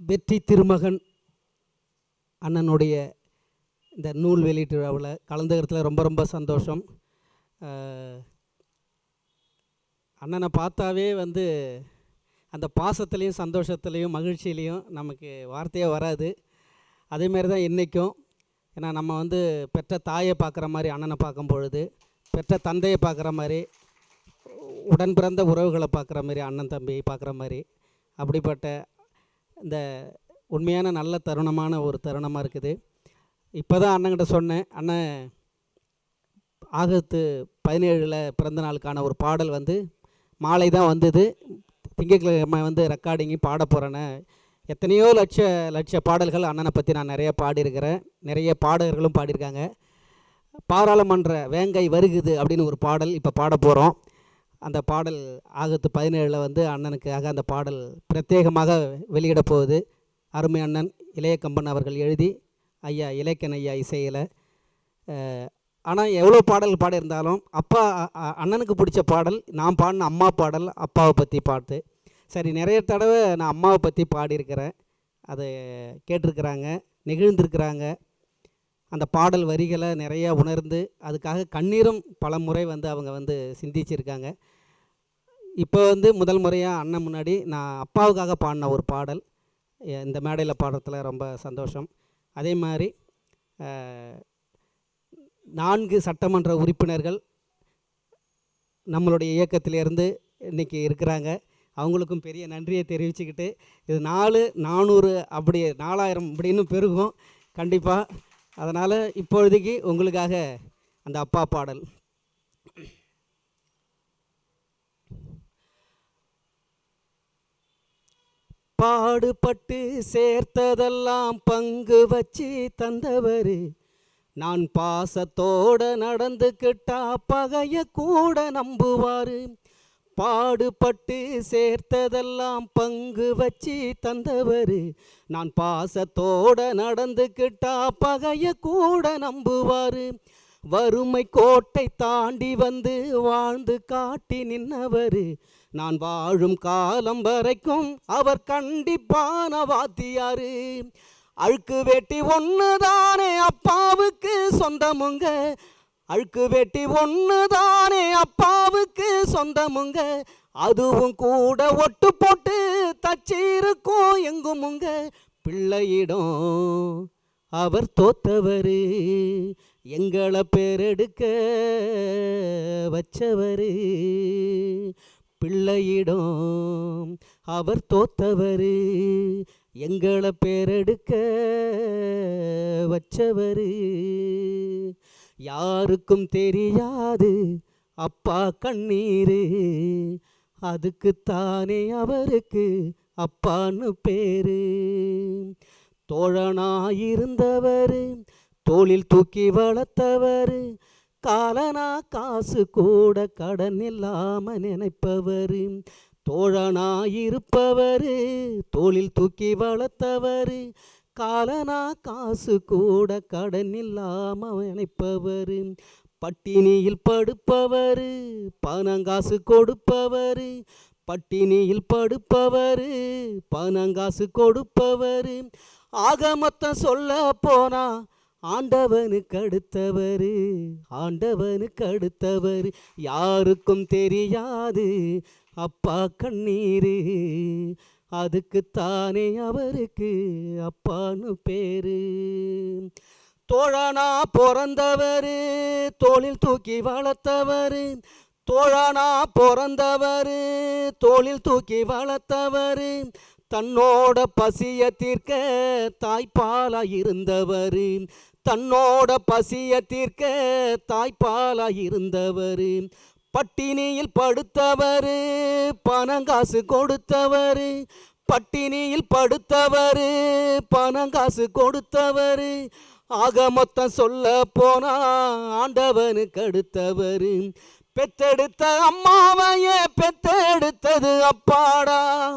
வெற்றி திருமகன் அண்ணனுடைய இந்த நூல் வெளியீட்டு விழாவில் கலந்துக்கிறதுல ரொம்ப ரொம்ப சந்தோஷம். அண்ணனை பார்த்தாவே வந்து அந்த பாசத்துலேயும் சந்தோஷத்துலேயும் மகிழ்ச்சியிலையும் நமக்கு வார்த்தையே வராது. அதேமாரி தான் இன்றைக்கும் ஏன்னா நம்ம வந்து பெற்ற தாயை பார்க்குற மாதிரி அண்ணனை பார்க்கும் பொழுது பெற்ற தந்தையை பார்க்குற மாதிரி உடன் பிறந்த உறவுகளை பார்க்குற மாதிரி அண்ணன் தம்பியை பார்க்குற மாதிரி அப்படிப்பட்ட இந்த உண்மையான நல்ல தருணமான ஒரு தருணமாக இருக்குது. இப்போ தான் அண்ணன்கிட்ட சொன்னேன். அண்ணன் ஆகஸ்ட் பதினேழில் பிறந்த நாளுக்கான ஒரு பாடல் வந்து மாலை தான் வந்தது. திங்கட்கிழமை வந்து ரெக்கார்டிங்கு பாட போகிறேன்னு எத்தனையோ லட்ச லட்ச பாடல்கள் அண்ணனை பற்றி நான் நிறைய பாடியிருக்கிறேன். நிறைய பாடகர்களும் பாடியிருக்காங்க. பாராளுமன்ற வேங்கை வருகுது அப்படின்னு ஒரு பாடல் இப்போ பாட போகிறோம் அந்த பாடல் ஆகத்து பதினேழில் வந்து அண்ணனுக்காக அந்த பாடல் பிரத்யேகமாக வெளியிட போகுது. அருமை அண்ணன் இளைய கம்பன் அவர்கள் எழுதி ஐயா இலக்கன் ஐயா இசையில். ஆனால் எவ்வளோ பாடல் பாடியிருந்தாலும் அப்பா அண்ணனுக்கு பிடிச்ச பாடல் நான் பாடின அம்மா பாடல் அப்பாவை பற்றி பாட்டு. சரி நிறைய தடவை நான் அம்மாவை பற்றி பாடியிருக்கிறேன். அதை கேட்டிருக்கிறாங்க நெகிழ்ந்திருக்கிறாங்க. அந்த பாடல் வரிகளை நிறைய உணர்ந்து அதுக்காக கண்ணீரும் பல முறை வந்து அவங்க வந்து சிந்திச்சிருக்காங்க. இப்போ வந்து முதல் முறையாக அண்ணன் முன்னாடி நான் அப்பாவுக்காக பாடின ஒரு பாடல். இந்த மேடையில் பாடுறதுல ரொம்ப சந்தோஷம். அதே மாதிரி நான்கு சட்டமன்ற உறுப்பினர்கள் நம்மளுடைய இயக்கத்திலேருந்து இன்றைக்கி இருக்கிறாங்க. அவங்களுக்கும் பெரிய நன்றியை தெரிவிச்சுக்கிட்டு இது நாலு நானூறு அப்படி நாலாயிரம் அப்படின்னு பெருகும். கண்டிப்பாக அதனால் இப்பொழுதைக்கு உங்களுக்காக அந்த அப்பா பாடல். பாடுபட்டு சேர்த்ததெல்லாம் பங்கு வச்சு தந்தவர். நான் பாசத்தோட நடந்துக்கிட்டா பகைய கூட நம்புவாரு. பாடுபட்டு சேர்த்ததெல்லாம் பங்கு வச்சு தந்தவர். நான் பாசத்தோட நடந்துக்கிட்டா பகைய கூட நம்புவார். வறுமை கோட்டை தாண்டி வந்து வாழ்ந்து காட்டி நின்னவர். நான் வாழும் காலம் வரைக்கும் அவர் கண்டிப்பான வாத்தியாரு. அழுக்கு வேட்டி ஒன்று தானே அப்பாவுக்கு சொந்தமுங்க. அழுக்கு வெட்டி ஒன்று தானே அப்பாவுக்கு சொந்தமுங்க. அதுவும் கூட ஒட்டு போட்டு தச்சிருக்கும் எங்குமுங்க. பிள்ளையிடம் அவர் தோத்தவர் எங்களை பேரெடுக்க வச்சவர். பிள்ளையிடம் அவர் தோத்தவர் எங்களை பேரெடுக்க வச்சவர். யாருக்கும் தெரியாது. அப்பா கண்ணீரு அதுக்குத்தானே அவருக்கு அப்பான்னு பேரு. தோழனாயிருந்தவர் தோளில் தூக்கி வளர்த்தவர் காலனா காசு கூட கடன் இல்லாம நினைப்பவர். தோழனாயிருப்பவர் தோளில் தூக்கி வளர்த்தவர் காலனா காசு கூட கடன் இல்லாம நினைப்பவர். பட்டினியில் படுப்பவர் பணங்காசு கொடுப்பவர். பட்டினியில் படுப்பவர் பணங்காசு கொடுப்பவர். ஆக மொத்தம் சொல்ல போனா ஆண்டவனுக்கு அடுத்தவர் ஆண்டவனுக்கு அடுத்தவர். யாருக்கும் தெரியாது அப்பா கண்ணீர். அதுக்குத்தானே அவருக்கு அப்பான்னு பேரு. தோழனா பிறந்தவர் தோளில் தூக்கி வளர்த்தவர். தோழனா பிறந்தவர் தோளில் தூக்கி வளர்த்தவர். தன்னோட பசிய தீர்க்க தாய்ப்பாலா இருந்தவர் தன்னோட பசிய தீர்க்க தாய்ப்பாலா இருந்தவர் பட்டினியில் படுத்தவர் பணங்காசு கொடுத்தவர். பட்டினியில் படுத்தவர் பணங்காசு கொடுத்தவர். ஆக மொத்தம் சொல்ல போனா ஆண்டவனுக்கு அடுத்தவர். பெத்தெடுத்த அம்மாவையே பெத்தெடுத்தது அப்பாடா.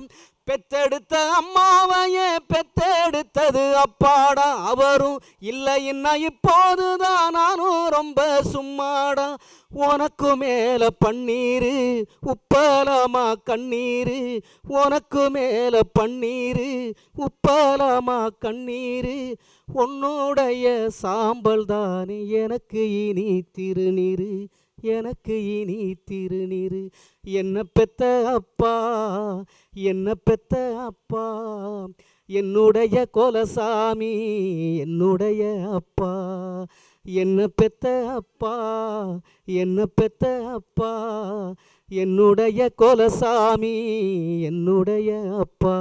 பெத்தெடுத்த அம்மாவையே பெத்தெடுத்தது அப்பாடா. அவரும் இல்லைன்னா இப்போதுதான் நானும் ரொம்ப சும்மாடா. உனக்கு மேல பன்னீர் உப்பலமா கண்ணீர். உனக்கு மேல பன்னீர் உப்பலமா கண்ணீர். உன்னுடைய சாம்பல் தான் எனக்கு இனி திருநீர். எனக்கு இனி திருநீரு என்ன பெத்த அப்பா என்ன பெத்த அப்பா என்னுடைய கொலசாமி என்னுடைய அப்பா. என்ன பெத்த அப்பா என்ன பெத்த அப்பா என்னுடைய கொலசாமி என்னுடைய அப்பா.